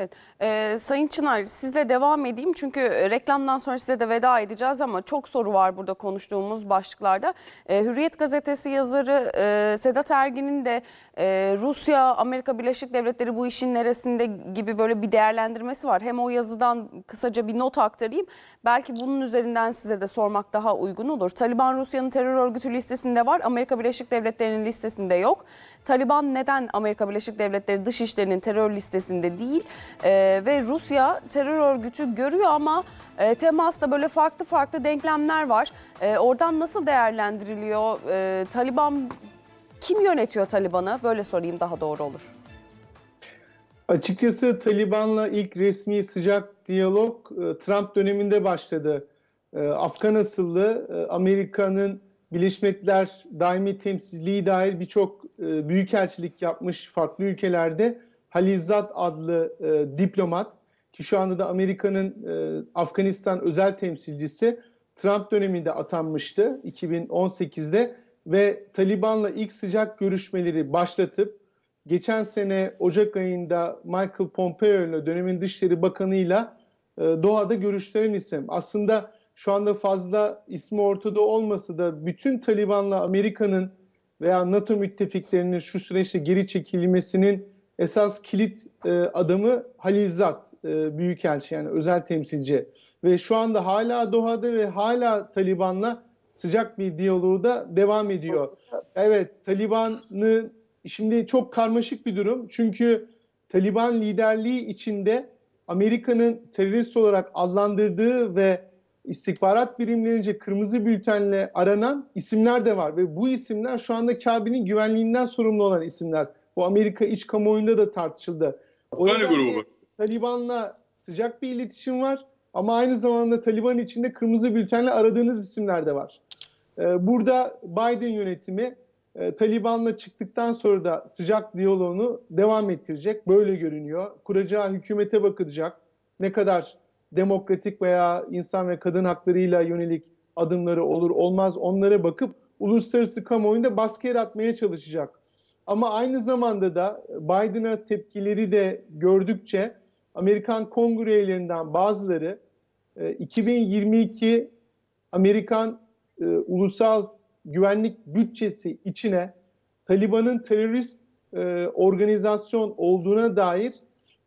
Evet. Ee, Sayın Çınar sizle devam edeyim çünkü reklamdan sonra size de veda edeceğiz ama çok soru var burada konuştuğumuz başlıklarda. Ee, Hürriyet gazetesi yazarı e, Sedat Ergin'in de e, Rusya, Amerika Birleşik Devletleri bu işin neresinde gibi böyle bir değerlendirmesi var. Hem o yazıdan kısaca bir not aktarayım. Belki bunun üzerinden size de sormak daha uygun olur. Taliban Rusya'nın terör örgütü listesinde var. Amerika Birleşik Devletleri'nin listesinde yok. Taliban neden Amerika Birleşik Devletleri Dışişleri'nin terör listesinde değil? Ee, ve Rusya terör örgütü görüyor ama e, temasta böyle farklı farklı denklemler var. Ee, oradan nasıl değerlendiriliyor? Ee, Taliban kim yönetiyor Taliban'ı? Böyle sorayım daha doğru olur. Açıkçası Taliban'la ilk resmi sıcak diyalog e, Trump döneminde başladı. E, Afgan asıllı e, Amerika'nın Birleşmiş Milletler daimi temsilciliği dair birçok e, büyükelçilik yapmış farklı ülkelerde Halizat adlı e, diplomat ki şu anda da Amerika'nın e, Afganistan özel temsilcisi Trump döneminde atanmıştı 2018'de ve Taliban'la ilk sıcak görüşmeleri başlatıp geçen sene Ocak ayında Michael Pompeo ile dönemin Dışişleri Bakanı'yla e, Doha'da görüştüren isim. Aslında şu anda fazla ismi ortada olmasa da bütün Taliban'la Amerika'nın veya NATO müttefiklerinin şu süreçte geri çekilmesinin esas kilit e, adamı Halilzat e, Büyükelçi yani özel temsilci. Ve şu anda hala Doha'da ve hala Taliban'la sıcak bir diyaloğu da devam ediyor. Evet Taliban'ın şimdi çok karmaşık bir durum. Çünkü Taliban liderliği içinde Amerika'nın terörist olarak adlandırdığı ve istihbarat birimlerince kırmızı bültenle aranan isimler de var. Ve bu isimler şu anda Kabe'nin güvenliğinden sorumlu olan isimler. Bu Amerika iç kamuoyunda da tartışıldı. O nedenle grubu. Taliban'la sıcak bir iletişim var. Ama aynı zamanda Taliban içinde kırmızı bültenle aradığınız isimler de var. Ee, Burada Biden yönetimi e, Taliban'la çıktıktan sonra da sıcak diyaloğunu devam ettirecek. Böyle görünüyor. Kuracağı hükümete bakılacak. Ne kadar demokratik veya insan ve kadın haklarıyla yönelik adımları olur olmaz onlara bakıp uluslararası kamuoyunda baskı yaratmaya çalışacak. Ama aynı zamanda da Biden'a tepkileri de gördükçe Amerikan kongre üyelerinden bazıları e, 2022 Amerikan e, ulusal güvenlik bütçesi içine Taliban'ın terörist e, organizasyon olduğuna dair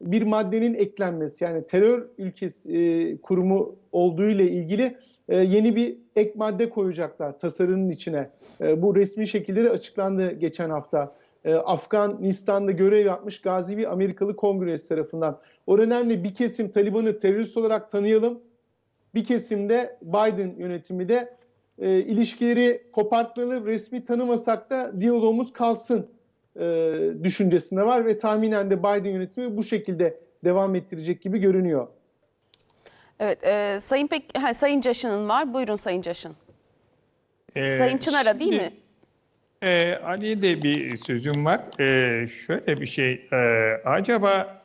bir maddenin eklenmesi yani terör ülkesi e, kurumu olduğu ile ilgili e, yeni bir ek madde koyacaklar tasarının içine. E, bu resmi şekilde de açıklandı geçen hafta. E, Afganistan'da görev yapmış gazi bir Amerikalı kongresi tarafından. O nedenle bir kesim Taliban'ı terörist olarak tanıyalım. Bir kesimde Biden yönetimi de e, ilişkileri kopartmalı, resmi tanımasak da diyalogumuz kalsın e, düşüncesinde var ve tahminen de Biden yönetimi bu şekilde devam ettirecek gibi görünüyor. Evet, e, Sayın Pek, ha, Sayın Caşın'ın var. Buyurun Sayın Caşın. Ee, Sayın Çınar'a değil şimdi, mi? E, Ali'ye de bir sözüm var. E, şöyle bir şey, e, acaba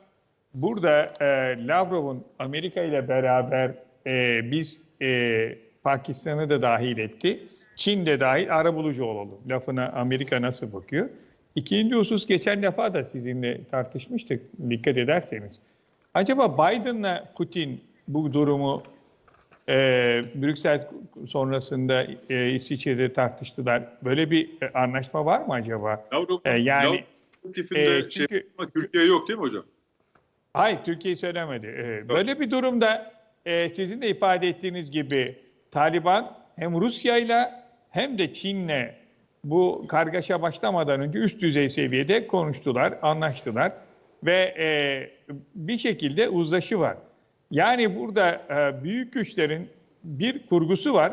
burada e, Lavrov'un Amerika ile beraber e, biz e, Pakistan'ı da dahil etti. Çin de dahil arabulucu olalım. Lafına Amerika nasıl bakıyor? İkinci husus geçen defa da sizinle tartışmıştık dikkat ederseniz. Acaba Biden'la Putin bu durumu e, Brüksel sonrasında e, İsviçre'de tartıştılar. Böyle bir e, anlaşma var mı acaba? Lavrov, E, yani, teklifinde e, çünkü- şey ama Türkiye yok değil mi hocam? Hayır, Türkiye söylemedi. E, böyle bir durumda e, sizin de ifade ettiğiniz gibi Taliban hem Rusya'yla hem de Çin'le bu kargaşa başlamadan önce üst düzey seviyede konuştular, anlaştılar ve e, bir şekilde uzlaşı var. Yani burada e, büyük güçlerin bir kurgusu var.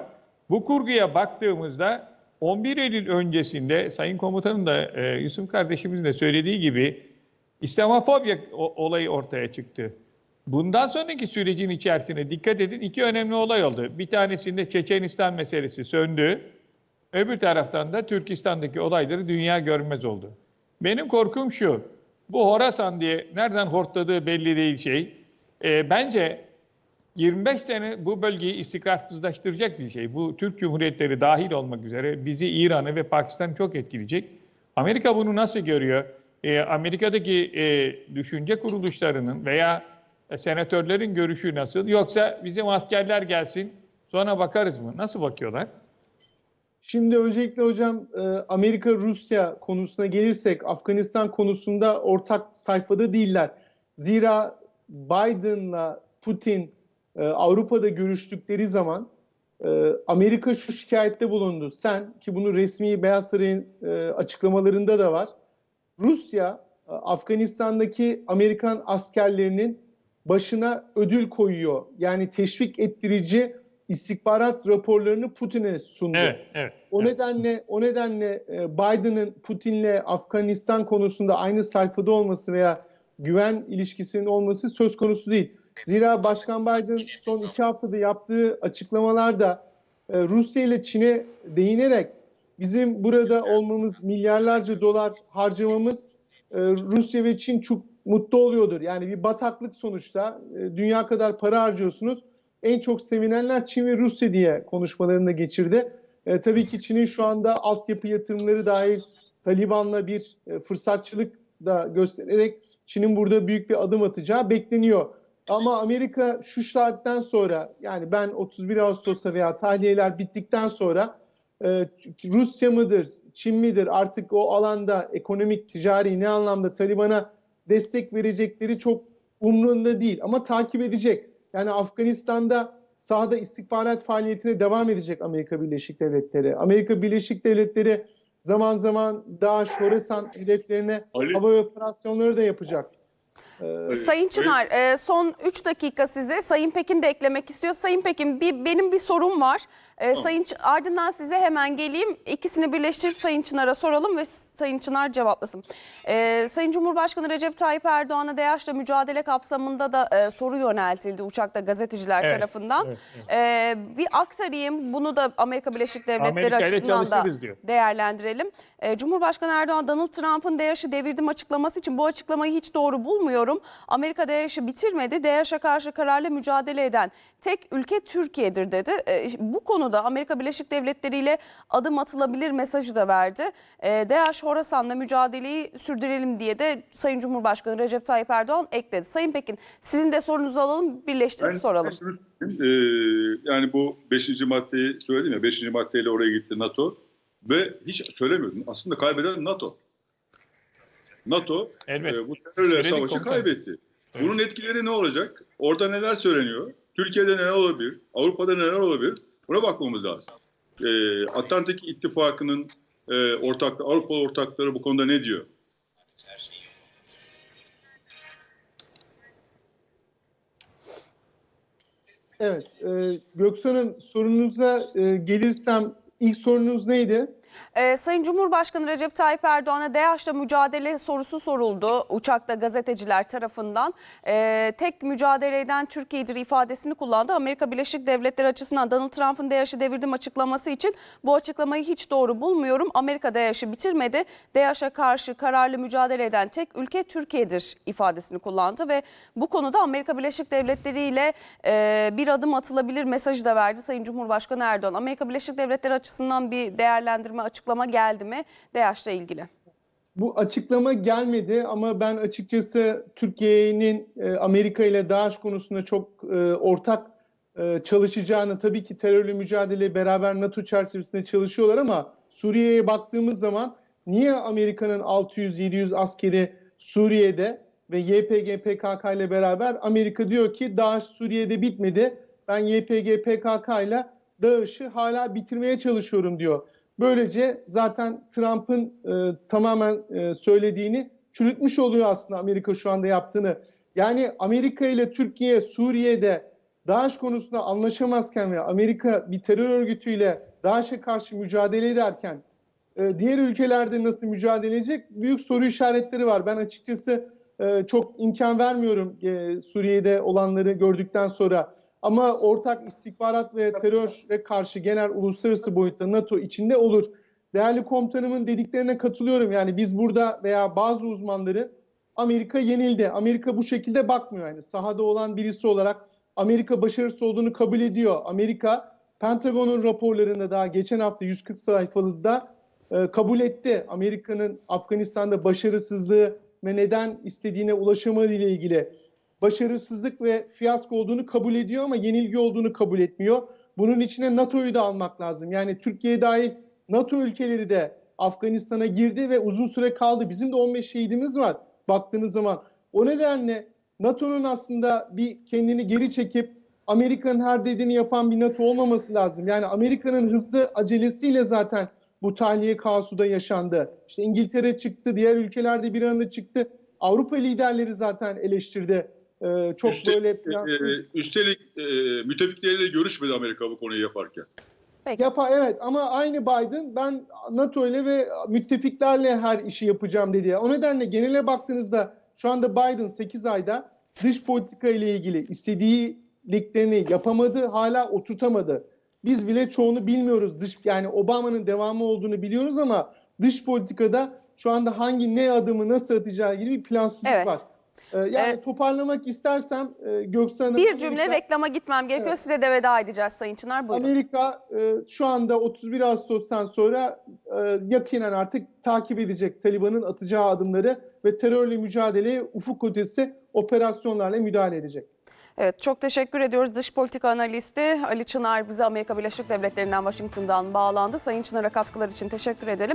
Bu kurguya baktığımızda 11 Eylül öncesinde Sayın Komutanın da e, Yusuf kardeşimizin de söylediği gibi İslamofobya olayı ortaya çıktı. Bundan sonraki sürecin içerisine dikkat edin iki önemli olay oldu. Bir tanesinde Çeçenistan meselesi söndü. Öbür taraftan da Türkistan'daki olayları dünya görmez oldu. Benim korkum şu. Bu Horasan diye nereden hortladığı belli değil şey. Ee, bence 25 sene bu bölgeyi istikrarsızlaştıracak bir şey. Bu Türk Cumhuriyetleri dahil olmak üzere bizi İran'ı ve Pakistan'ı çok etkileyecek. Amerika bunu nasıl görüyor? e, Amerika'daki e, düşünce kuruluşlarının veya e, senatörlerin görüşü nasıl? Yoksa bizim askerler gelsin sonra bakarız mı? Nasıl bakıyorlar? Şimdi öncelikle hocam e, Amerika-Rusya konusuna gelirsek Afganistan konusunda ortak sayfada değiller. Zira Biden'la Putin e, Avrupa'da görüştükleri zaman e, Amerika şu şikayette bulundu. Sen ki bunu resmi Beyaz Saray'ın e, açıklamalarında da var. Rusya e, Afganistan'daki Amerikan askerlerinin başına ödül koyuyor. Yani teşvik ettirici istihbarat raporlarını Putin'e sundu. Evet, evet. O evet. nedenle o nedenle e, Biden'ın Putin'le Afganistan konusunda aynı sayfada olması veya güven ilişkisinin olması söz konusu değil. Zira Başkan Biden son iki haftada yaptığı açıklamalarda e, Rusya ile Çin'e değinerek bizim burada olmamız, milyarlarca dolar harcamamız e, Rusya ve Çin çok mutlu oluyordur. Yani bir bataklık sonuçta e, dünya kadar para harcıyorsunuz. En çok sevinenler Çin ve Rusya diye konuşmalarında geçirdi. E, tabii ki Çin'in şu anda altyapı yatırımları dahil Taliban'la bir e, fırsatçılık da göstererek Çin'in burada büyük bir adım atacağı bekleniyor. Ama Amerika şu saatten sonra yani ben 31 Ağustos'ta veya tahliyeler bittikten sonra e, Rusya mıdır, Çin midir artık o alanda ekonomik, ticari ne anlamda Taliban'a destek verecekleri çok umrunda değil ama takip edecek. Yani Afganistan'da sahada istihbarat faaliyetine devam edecek Amerika Birleşik Devletleri. Amerika Birleşik Devletleri zaman zaman DAEŞ, Horasan hedeflerine Ali- hava operasyonları da yapacak. Ee, Sayın Çınar, e, son 3 dakika size. Sayın Pekin de eklemek istiyor. Sayın Pekin, bir, benim bir sorum var. E, Sayın Ç- ardından size hemen geleyim. İkisini birleştirip Sayın Çınar'a soralım ve Sayın Çınar cevaplasın. E, Sayın Cumhurbaşkanı Recep Tayyip Erdoğan'a DAEŞ'le mücadele kapsamında da e, soru yöneltildi uçakta gazeteciler Evet, tarafından. evet, E, bir aktarayım. Bunu da Amerika Birleşik Devletleri Amerika açısından da diyor. değerlendirelim. E, Cumhurbaşkanı Erdoğan Donald Trump'ın DAEŞ'i devirdim açıklaması için bu açıklamayı hiç doğru bulmuyorum. Amerika DAEŞ'i bitirmedi. DAEŞ'e karşı kararlı mücadele eden tek ülke Türkiye'dir dedi. E, bu konuda Amerika Birleşik Devletleri ile adım atılabilir mesajı da verdi. E, DAEŞ Horasan'la mücadeleyi sürdürelim diye de Sayın Cumhurbaşkanı Recep Tayyip Erdoğan ekledi. Sayın Pekin sizin de sorunuzu alalım birleştirip soralım. ben. Ee, yani bu 5. maddeyi söyledim ya 5. maddeyle oraya gitti NATO ve hiç söylemiyordum. Aslında kaybeden NATO. NATO Evet. e, bu terörle Söyledik savaşı komutanım. kaybetti. Bunun etkileri ne olacak? Orada neler söyleniyor? Türkiye'de neler olabilir? Avrupa'da neler olabilir? Buna bakmamız lazım. Ee, Atlantik İttifakı'nın e, ortak, Avrupalı ortakları bu konuda ne diyor? Evet, e, Göksan'ın sorunuza e, gelirsem ilk sorunuz neydi? Ee, Sayın Cumhurbaşkanı Recep Tayyip Erdoğan'a DAEŞ'le mücadele sorusu soruldu uçakta gazeteciler tarafından. Ee, tek mücadele eden Türkiye'dir ifadesini kullandı. Amerika Birleşik Devletleri açısından Donald Trump'ın DAEŞ'i devirdim açıklaması için bu açıklamayı hiç doğru bulmuyorum. Amerika DAEŞ'i bitirmedi. DAEŞ'e karşı kararlı mücadele eden tek ülke Türkiye'dir ifadesini kullandı ve bu konuda Amerika Birleşik Devletleri ile e, bir adım atılabilir mesajı da verdi Sayın Cumhurbaşkanı Erdoğan. Amerika Birleşik Devletleri açısından bir değerlendirme açıklama geldi mi DAEŞ'le ilgili? Bu açıklama gelmedi ama ben açıkçası Türkiye'nin e, Amerika ile DAEŞ konusunda çok e, ortak e, çalışacağını, tabii ki terörle mücadele beraber NATO çerçevesinde çalışıyorlar ama Suriye'ye baktığımız zaman niye Amerika'nın 600-700 askeri Suriye'de ve YPG PKK ile beraber Amerika diyor ki DAEŞ Suriye'de bitmedi. Ben YPG PKK ile DAEŞ'i hala bitirmeye çalışıyorum diyor. Böylece zaten Trump'ın e, tamamen e, söylediğini çürütmüş oluyor aslında Amerika şu anda yaptığını. Yani Amerika ile Türkiye Suriye'de DAEŞ konusunda anlaşamazken ve Amerika bir terör örgütüyle DAEŞ'e karşı mücadele ederken e, diğer ülkelerde nasıl mücadele edecek büyük soru işaretleri var. Ben açıkçası e, çok imkan vermiyorum e, Suriye'de olanları gördükten sonra. Ama ortak istihbarat ve teröre karşı genel uluslararası boyutta NATO içinde olur. Değerli komutanımın dediklerine katılıyorum. Yani biz burada veya bazı uzmanların Amerika yenildi. Amerika bu şekilde bakmıyor. Yani sahada olan birisi olarak Amerika başarısız olduğunu kabul ediyor. Amerika Pentagon'un raporlarında daha geçen hafta 140 sayfalı da e, kabul etti. Amerika'nın Afganistan'da başarısızlığı ve neden istediğine ulaşamadığı ile ilgili başarısızlık ve fiyasko olduğunu kabul ediyor ama yenilgi olduğunu kabul etmiyor. Bunun içine NATO'yu da almak lazım. Yani Türkiye dahil NATO ülkeleri de Afganistan'a girdi ve uzun süre kaldı. Bizim de 15 şehidimiz var baktığınız zaman. O nedenle NATO'nun aslında bir kendini geri çekip Amerika'nın her dediğini yapan bir NATO olmaması lazım. Yani Amerika'nın hızlı acelesiyle zaten bu tahliye kaosu da yaşandı. İşte İngiltere çıktı, diğer ülkelerde bir anda çıktı. Avrupa liderleri zaten eleştirdi. Ee, çok Üstelik, böyle e, plansız- üstelik e, müttefikleriyle görüşmedi Amerika bu konuyu yaparken. Peki. Yapa evet ama aynı Biden ben NATO ile ve müttefiklerle her işi yapacağım dedi. O nedenle genele baktığınızda şu anda Biden 8 ayda dış politika ile ilgili istediklerini yapamadı, hala oturtamadı. Biz bile çoğunu bilmiyoruz. Dış yani Obama'nın devamı olduğunu biliyoruz ama dış politikada şu anda hangi ne adımı nasıl atacağı ilgili bir plansızlık Evet. var. Ee, yani Evet. toparlamak istersem e, Hanım, Bir cümle Amerika- reklama gitmem gerekiyor. Evet. Size de veda edeceğiz Sayın Çınar. Buyurun. Amerika e, şu anda 31 Ağustos'tan sonra e, yakinen artık takip edecek Taliban'ın atacağı adımları ve terörle mücadeleye ufuk ötesi operasyonlarla müdahale edecek. Evet çok teşekkür ediyoruz. Dış politika analisti Ali Çınar bize Amerika Birleşik Devletleri'nden Washington'dan bağlandı. Sayın Çınar'a katkılar için teşekkür edelim.